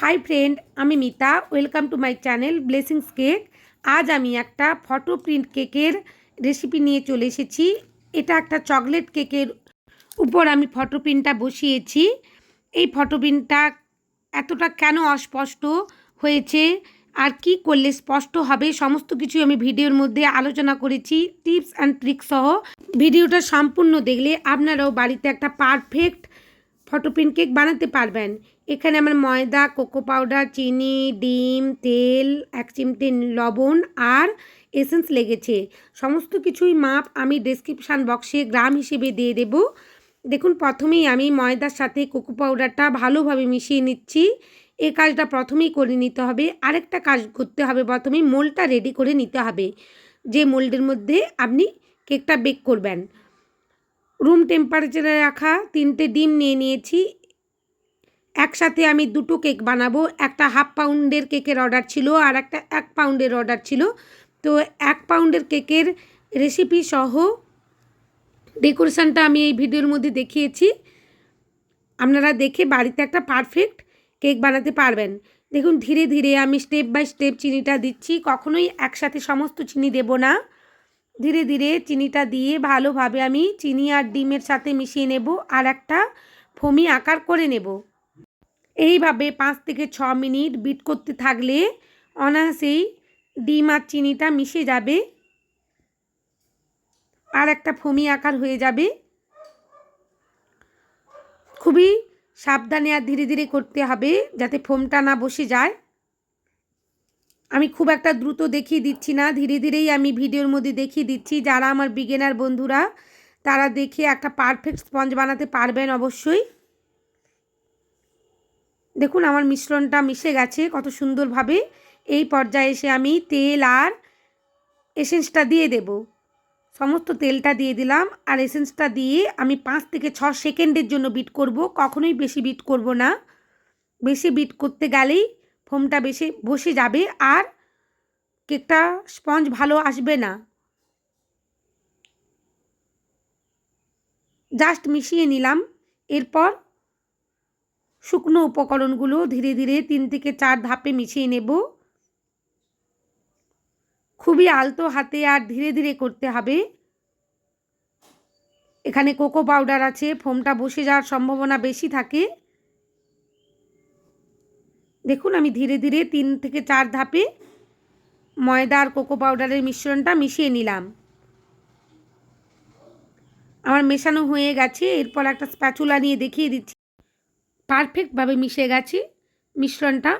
High friend আমি Mita. Welcome to my channel blessings cake আজ আমি একটা ফটো প্রিন্ট কেকের রেসিপি নিয়ে চলে এসেছি। এটা একটা চকলেট কেকের উপর আমি ফটো প্রিন্টটা বসিয়েছি। এই ফটো প্রিন্টটা এতটা কেন অস্পষ্ট হয়েছে? আর কি করলে স্পষ্ট হবে? সমস্ত কিছু আমি ভিডিওর মধ্যে আলোচনা করেছি টিপস অ্যান্ড ট্রিক্স সহ। ভিডিওটা সম্পূর্ণ দেখলে আপনারাও বাড়িতে একটা পারফেক্ট ফটো প্রিন্ট কেক বানাতে পারবেন। এখানে আমার ময়দা কোকো পাউডার চিনি, ডিম, তেল, এক চিমটে লবণ আর এসেন্স লেগেছে। সমস্ত কিছুই মাপ আমি ডেসক্রিপশান বক্সে গ্রাম হিসেবে দিয়ে দেব। দেখুন, প্রথমেই আমি ময়দার সাথে কোকো পাউডারটা ভালোভাবে মিশিয়ে নিচ্ছি। এ কাজটা প্রথমেই করে নিতে হবে। আরেকটা কাজ করতে হবে প্রথমেই মোলটা রেডি করে নিতে হবে। যে মোল্ডের মধ্যে আপনি কেকটা বেক করবেন। রুম টেম্পারেচারে রাখা তিনটে ডিম নিয়ে নিয়েছি। একসাথে আমি দুটো কেক বানাবো। একটা হাফ পাউন্ডের কেকের অর্ডার ছিল আর একটা এক পাউন্ডের অর্ডার ছিল। তো এক পাউন্ডের কেকের রেসিপি সহ ডেকোরেশানটা আমি এই ভিডিওর মধ্যে দেখিয়েছি। আপনারা দেখে বাড়িতে একটা পারফেক্ট কেক বানাতে পারবেন। দেখুন, ধীরে ধীরে আমি স্টেপ বাই স্টেপ চিনিটা দিচ্ছি। কখনোই একসাথে সমস্ত চিনি দেব না। ধীরে ধীরে চিনিটা দিয়ে ভালোভাবে আমি চিনি আর ডিমের সাথে মিশিয়ে নেব আর একটা ফমি আকার করে নেব। এইভাবে পাঁচ থেকে ছ মিনিট বিট করতে থাকলে অনায়াসেই ডিম আর চিনিটা মিশে যাবে। আর একটা ফমি আকার হয়ে যাবে। খুবই সাবধানে আর ধীরে ধীরে করতে হবে যাতে ফোমটা না বসে যায়। আমি খুব একটা দ্রুত দেখিয়ে দিচ্ছি না, ধীরে ধীরেই আমি ভিডিওর মধ্যে দেখিয়ে দিচ্ছি। যারা আমার বিগেনার বন্ধুরা, তারা দেখে একটা পারফেক্ট স্পঞ্জ বানাতে পারবেন অবশ্যই। দেখুন আমার মিশ্রণটা মিশে গেছে কত সুন্দরভাবে। এই পর্যায়ে এসে আমি তেল আর এসেন্সটা দিয়ে দেব। সমস্ত তেলটা দিয়ে দিলাম আর এসেন্সটা দিয়ে আমি পাঁচ থেকে ছ সেকেন্ডের জন্য বিট করব। কখনোই বেশি বিট করব না। বেশি বিট করতে গেলেই ফোমটা বেশি বসে যাবে আর কেকটা স্পঞ্জ ভালো আসবে না। জাস্ট মিশিয়ে নিলাম। এরপর শুকনো উপকরণগুলো ধীরে ধীরে তিন থেকে চার ধাপে মিশিয়ে নেব। খুবই আলতো হাতে আর ধীরে ধীরে করতে হবে। এখানে কোকো পাউডার আছে, ফোমটা বসে যাওয়ার সম্ভাবনা বেশি থাকে। দেখুন, আমি ধীরে ধীরে তিন থেকে চার ধাপে ময়দা আর কোকো পাউডারের মিশ্রণটা মিশিয়ে নিলাম। আমার মেশানো হয়ে গেছে, এরপর একটা স্প্যাচুলা নিয়ে দেখিয়ে দিচ্ছি। পারফেক্টভাবে মিশে গেছে মিশ্রণটা।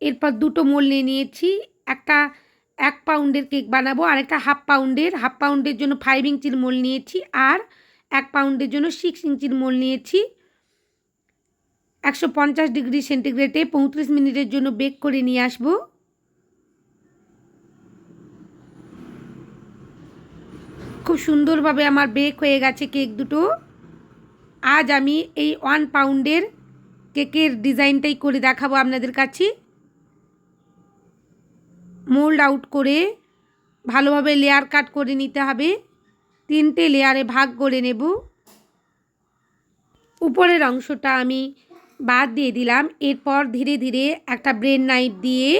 এরপর দুটো মোল নিয়ে নিয়েছি, একটা এক পাউন্ডের কেক বানাবো আর একটা হাফ পাউন্ডের। হাফ পাউন্ডের জন্য ফাইভ ইঞ্চির মোল নিয়েছি আর এক পাউন্ডের জন্য সিক্স ইঞ্চির মোল নিয়েছি। একশো পঞ্চাশ ডিগ্রি সেন্টিগ্রেডে পঁয়ত্রিশ মিনিটের জন্য বেক করে নিয়ে আসব। খুব সুন্দরভাবে আমার বেক হয়ে গেছে কেক দুটো। আজ আমি এই ওয়ান পাউন্ডের কেকের ডিজাইনটাই করে দেখাবো আপনাদের কাছে। মোল্ড আউট করে ভালোভাবে লেয়ার কাট করে নিতে হবে। তিনটে লেয়ারে ভাগ করে নেব। উপরের অংশটা আমি বাদ দিয়ে দিলাম। এরপর ধীরে ধীরে একটা ব্রেন নাইফ দিয়ে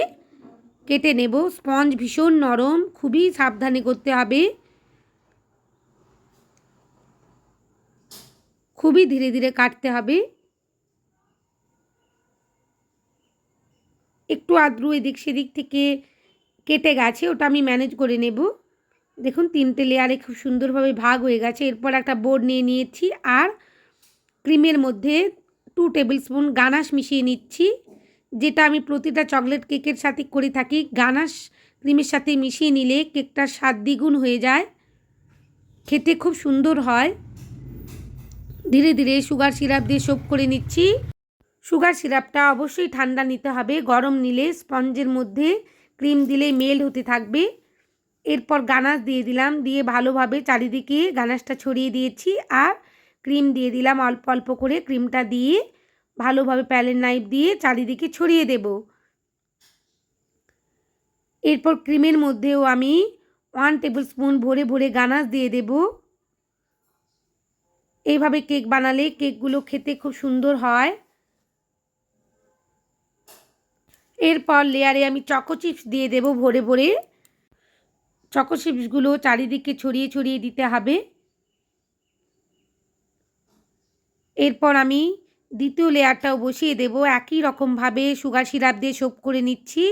কেটে নেব। স্পঞ্জ ভীষণ নরম, খুবই সাবধানে করতে হবে। খুবই ধীরে ধীরে কাটতে হবে। একটু আদ্রু এদিক সেদিক থেকে কেটে গেছে, ওটা আমি ম্যানেজ করে নেব। দেখুন, তিনটে লেয়ারে খুব সুন্দরভাবে ভাগ হয়ে গেছে। এরপর একটা বোর্ড নিয়ে নিয়েছি আর ক্রিমের মধ্যে টু টেবিল স্পুন গানাশ মিশিয়ে নিচ্ছি, যেটা আমি প্রতিটা চকলেট কেকের সাথে করে থাকি। গানাশ ক্রিমের সাথে মিশিয়ে নিলে কেকটার স্বাদ দ্বিগুণ হয়ে যায়, খেতে খুব সুন্দর হয়। ধীরে ধীরে সুগার সিরাপ দিয়ে সোপ করে নিচ্ছি। সুগার সিরাপটা অবশ্যই ঠান্ডা নিতে হবে। গরম নিলে স্পঞ্জের মধ্যে ক্রিম দিলে মেল্ট হতে থাকবে। এরপর গানাশ দিয়ে দিলাম, দিয়ে ভালোভাবে চারিদিকে গানাশটা ছড়িয়ে দিয়েছি আর ক্রিম দিয়ে দিলাম অল্প অল্প করে। ক্রিমটা দিয়ে ভালোভাবে প্যালেন নাইফ দিয়ে চারিদিকে ছড়িয়ে দেব। এরপর ক্রিমের মধ্যেও আমি ওয়ান টেবিল স্পুন ভরে ভরে গানাশ দিয়ে দেব। এইভাবে কেক বানালে কেকগুলো খেতে খুব সুন্দর হয়। এরপর লেয়ারে আমি চকো চিপস দিয়ে দেব ভরে ভরে। চকো চিপসগুলো চারিদিকে ছড়িয়ে ছড়িয়ে দিতে হবে। এরপর আমি দ্বিতীয় লেয়ারটাও বসিয়ে দেব। একই রকমভাবে সুগার সিরাপ দিয়ে সোপ করে নিচ্ছি।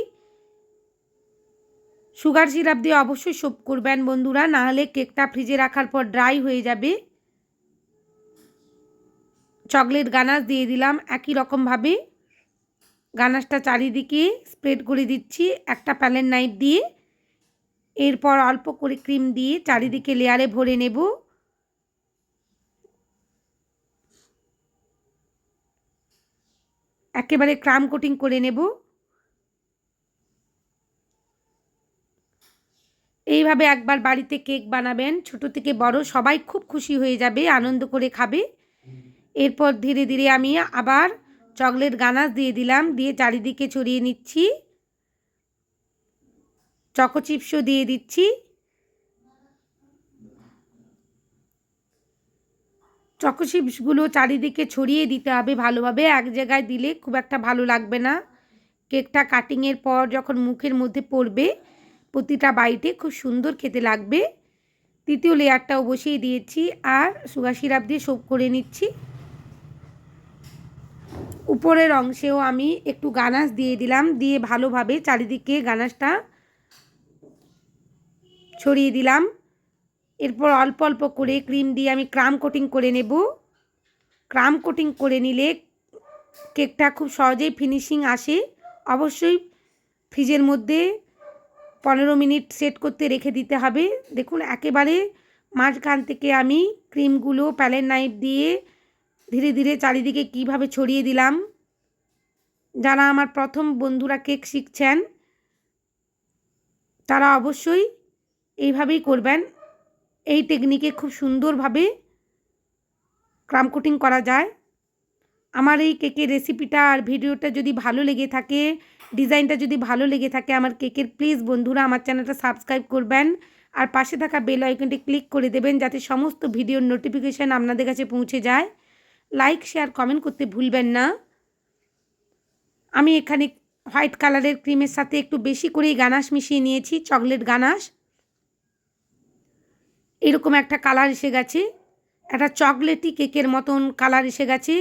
সুগার সিরাপ দিয়ে অবশ্যই সোপ করবেন বন্ধুরা, নাহলে কেকটা ফ্রিজে রাখার পর ড্রাই হয়ে যাবে। চকলেট গানাশ দিয়ে দিলাম একই রকমভাবে। গানাশটা চারিদিকে স্প্রেড করে দিচ্ছি, একটা প্যালেন নাইট দিয়ে। এরপর অল্প করে ক্রিম দিয়ে চারিদিকে লেয়ারে ভরে নেব। একেবারে ক্রাম কোটিং করে নেব। এইভাবে একবার বাড়িতে কেক বানাবেন, ছোট থেকে বড় সবাই খুব খুশি হয়ে যাবে, আনন্দ করে খাবে। এরপর ধীরে ধীরে আমি আবার চকলেট গানাস দিয়ে দিলাম, দিয়ে চারিদিকে ছড়িয়ে নিচ্ছি। চকো চিপসও দিয়ে দিচ্ছি। চকো চিপসগুলো চারিদিকে ছড়িয়ে দিতে হবে ভালোভাবে, এক জায়গায় দিলে খুব একটা ভালো লাগবে না। কেকটা কাটিংয়ের পর যখন মুখের মধ্যে পড়বে, প্রতিটা বাইটে খুব সুন্দর খেতে লাগবে। তৃতীয় লেয়ারটাও বসিয়ে দিয়েছি আর সুগার সিরাপ দিয়ে সোপ করে নিচ্ছি। উপরের অংশেও আমি একটু গানাশ দিয়ে দিলাম, দিয়ে ভালোভাবে চারিদিকে গানাশটা ছড়িয়ে দিলাম। এরপর অল্প অল্প করে ক্রিম দিয়ে আমি ক্রাম কোটিং করে নেব। ক্রাম কোটিং করে নিলে কেকটা খুব সহজেই ফিনিশিং আসে। অবশ্যই ফ্রিজের মধ্যে পনেরো মিনিট সেট করতে রেখে দিতে হবে। দেখুন, একেবারে মাঝখান থেকে আমি ক্রিমগুলো প্যালেন নাইফ দিয়ে ধীরে ধীরে চারিদিকে কীভাবে ছড়িয়ে দিলাম? যারা আমার প্রথম বন্ধুরা কেক শিখছেন, তারা অবশ্যই এইভাবেই করবেন। এই টেকনিকে খুব সুন্দরভাবে ক্রাম কোটিং করা যায়। আমার এই কেকের রেসিপিটা আর ভিডিওটা যদি ভালো লেগে থাকে ডিজাইনটা যদি ভালো লেগে থাকে, আমার কেকের প্লিজ বন্ধুরা আমার চ্যানেলটা সাবস্ক্রাইব করবেন। আর পাশে থাকা বেল আইকনটি ক্লিক করে দেবেন, যাতে সমস্ত ভিডিওর নোটিফিকেশান আপনাদের কাছে পৌঁছে যায়। লাইক শেয়ার কমেন্ট করতে ভুলবেন না। আমি এখানে হোয়াইট কালারের ক্রিমের সাথে একটু বেশি করেই গানাশ মিশিয়ে নিয়েছি চকলেট গানাশ। এরকম একটা কালার এসে গেছে। একটা চকলেটি কেকের মতন কালার এসে গেছে।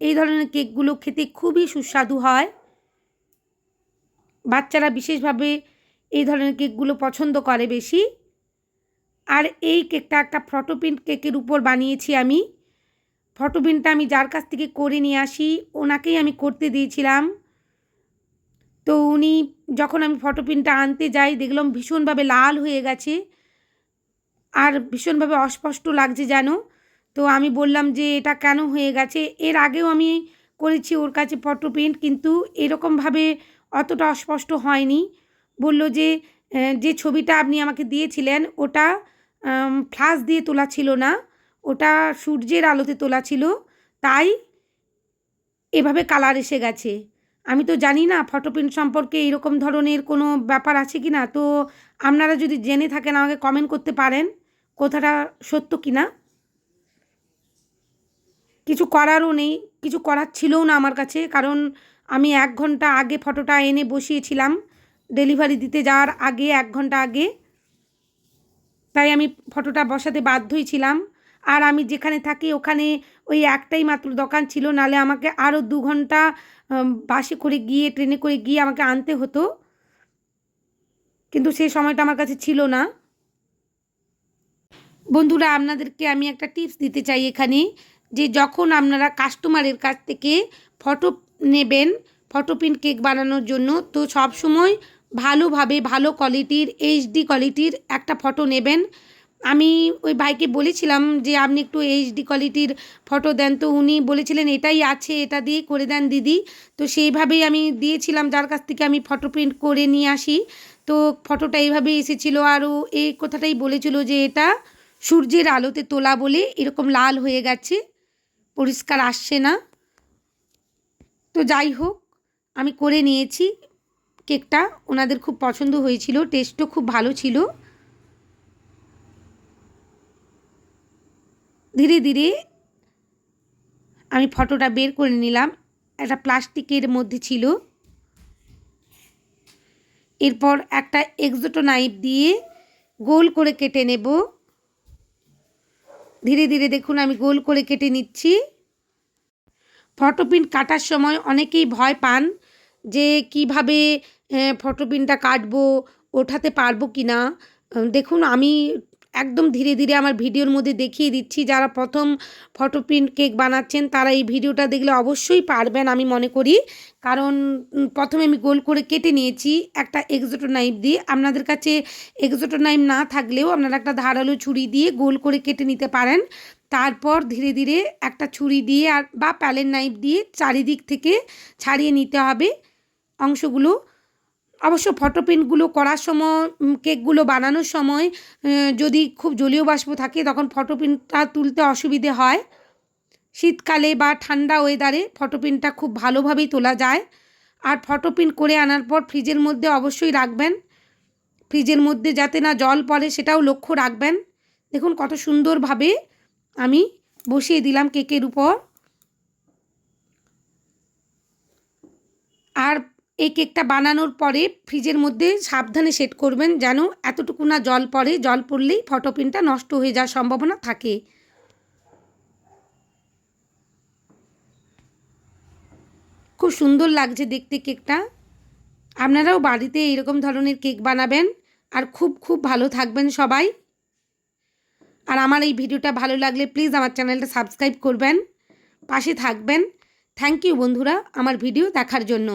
এই ধরনের কেকগুলো খেতে খুবই সুস্বাদু হয়। বাচ্চারা বিশেষভাবে এই ধরনের কেকগুলো পছন্দ করে বেশি। আর এই কেকটা একটা ফটোপ্রিন্ট কেকের উপর বানিয়েছি আমি। ফটোপ্রিন্টটা আমি যার কাছ থেকে করে নিয়ে আসি, ওনাকেই আমি করতে দিয়েছিলাম। তো উনি যখন আমি ফটোপ্রিন্টটা আনতে যাই, দেখলাম ভীষণভাবে লাল হয়ে গেছে আর ভীষণভাবে অস্পষ্ট লাগছে যেন। তো আমি বললাম যে, এটা কেন হয়ে গেছে? এর আগেও আমি করেছি ওর কাছে ফটো প্রিন্ট কিন্তু এরকমভাবে অতটা অস্পষ্ট হয়নি। বলল যে যে ছবিটা আপনি আমাকে দিয়েছিলেন, ওটা ফ্লাশ দিয়ে তোলা ছিল না। ওটা সূর্যের আলোতে তোলা ছিল, তাই এভাবে কালার এসে গেছে। আমি তো জানি না ফটো প্রিন্ট সম্পর্কে এরকম ধরনের কোনো ব্যাপার আছে কি না, তো আপনারা যদি জেনে থাকেন, আমাকে কমেন্ট করতে পারেন, কথাটা সত্য কি না? কিছু করারও নেই, কিছু করার ছিলও না আমার কাছে, কারণ আমি এক ঘণ্টা আগে ফটোটা এনে বসিয়েছিলাম ডেলিভারি দিতে যাওয়ার আগে, এক ঘণ্টা আগে। তাই আমি ফটোটা বসাতে বাধ্যই ছিলাম। আর আমি যেখানে থাকি ওখানে ওই একটাই মাত্র দোকান ছিল, নালে আমাকে আরও দু ঘণ্টা বাসে করে গিয়ে, ট্রেনে করে গিয়ে আমাকে আনতে হতো। কিন্তু সেই সময়টা আমার কাছে ছিল না। বন্ধুরা, আপনাদেরকে আমি একটা টিপস দিতে চাই এখানে, যে যখন আপনারা কাস্টমারের কাছ থেকে ফটো নেবেন, ফটো প্রিন্ট কেক বানানোর জন্য, তো সব সময় ভালোভাবে, ভালো কোয়ালিটির, এইচডি কোয়ালিটির একটা ফটো নেবেন। আমি ওই ভাইকে বলেছিলাম যে আপনি একটু এইচডি কোয়ালিটির ফটো দেন। তো উনি বলেছিলেন, এটাই আছে, এটা দিয়ে করে দেন দিদি। তো সেইভাবেই আমি দিয়েছিলাম, যার কাছ থেকে আমি ফটো প্রিন্ট করে নিয়ে আসি। তো ফটোটা এইভাবেই এসেছিল। আর ও এই কথাটাই বলেছিল যে, এটা সূর্যের আলোতে তোলা বলে এরকম লাল হয়ে গেছে, পরিষ্কার আসছে না। তো যাই হোক, আমি করে নিয়েছি কেকটা। ওনাদের খুব পছন্দ হয়েছিল টেস্টও খুব ভালো ছিল। ধীরে ধীরে আমি ফটোটা বের করে নিলাম। একটা প্লাস্টিকের মধ্যে ছিল। এরপর একটা এক্সোটো নাইফ দিয়ে গোল করে কেটে নেব। ধীরে ধীরে দেখুন, আমি গোল করে কেটে নিচ্ছি। ফটো প্রিন্ট কাটার সময় অনেকেই ভয় পান যে কীভাবে ফটো প্রিন্টটা কাটবো, ওঠাতে পারব কি না দেখুন, আমি একদম ধীরে ধীরে আমার ভিডিওর মধ্যে দেখিয়ে দিচ্ছি। যারা প্রথম ফটো প্রিন্ট কেক বানাচ্ছেন, তারা এই ভিডিওটা দেখলে অবশ্যই পারবেন আমি মনে করি। কারণ প্রথমে আমি গোল করে কেটে নিয়েছি একটা এক্সোটো নাইফ দিয়ে। আপনাদের কাছে এক্সোটো নাইফ না থাকলেও আপনারা একটা ধারালো ছুরি দিয়ে গোল করে কেটে নিতে পারেন। তারপর ধীরে ধীরে একটা ছুরি দিয়ে আর, বা প্যালেন নাইফ দিয়ে চারিদিক থেকে ছাড়িয়ে নিতে হবে অংশগুলো। অবশ্য ফটো প্রিন্টগুলো করার সময় কেকগুলো বানানোর সময় যদি খুব জলীয় বাষ্প থাকে, তখন ফটো প্রিন্টটা তুলতে অসুবিধে হয়। শীতকালে বা ঠান্ডা ওয়েদারে ফটো প্রিন্টটা খুব ভালোভাবেই তোলা যায়। আর ফটো প্রিন্ট করে আনার পর ফ্রিজের মধ্যে অবশ্যই রাখবেন। ফ্রিজের মধ্যে যাতে না জল পড়ে, সেটাও লক্ষ্য রাখবেন। দেখুন কত সুন্দরভাবে আমি বসিয়ে দিলাম কেকের উপর। আর এই কেকটা বানানোর পরে ফ্রিজের মধ্যে সাবধানে সেট করবেন যেন এতটুকু না জল পড়ে, জল পড়লেই ফটো প্রিন্টটা নষ্ট হয়ে যাওয়ার সম্ভাবনা থাকে। খুব সুন্দর লাগছে দেখতে কেকটা। আপনারাও বাড়িতে এরকম ধরনের কেক বানাবেন আর খুব খুব ভালো থাকবেন সবাই। আর আমার এই ভিডিওটা ভালো লাগলে প্লিজ আমার চ্যানেলটা সাবস্ক্রাইব করবেন, পাশে থাকবেন। থ্যাংক ইউ বন্ধুরা, আমার ভিডিও দেখার জন্য।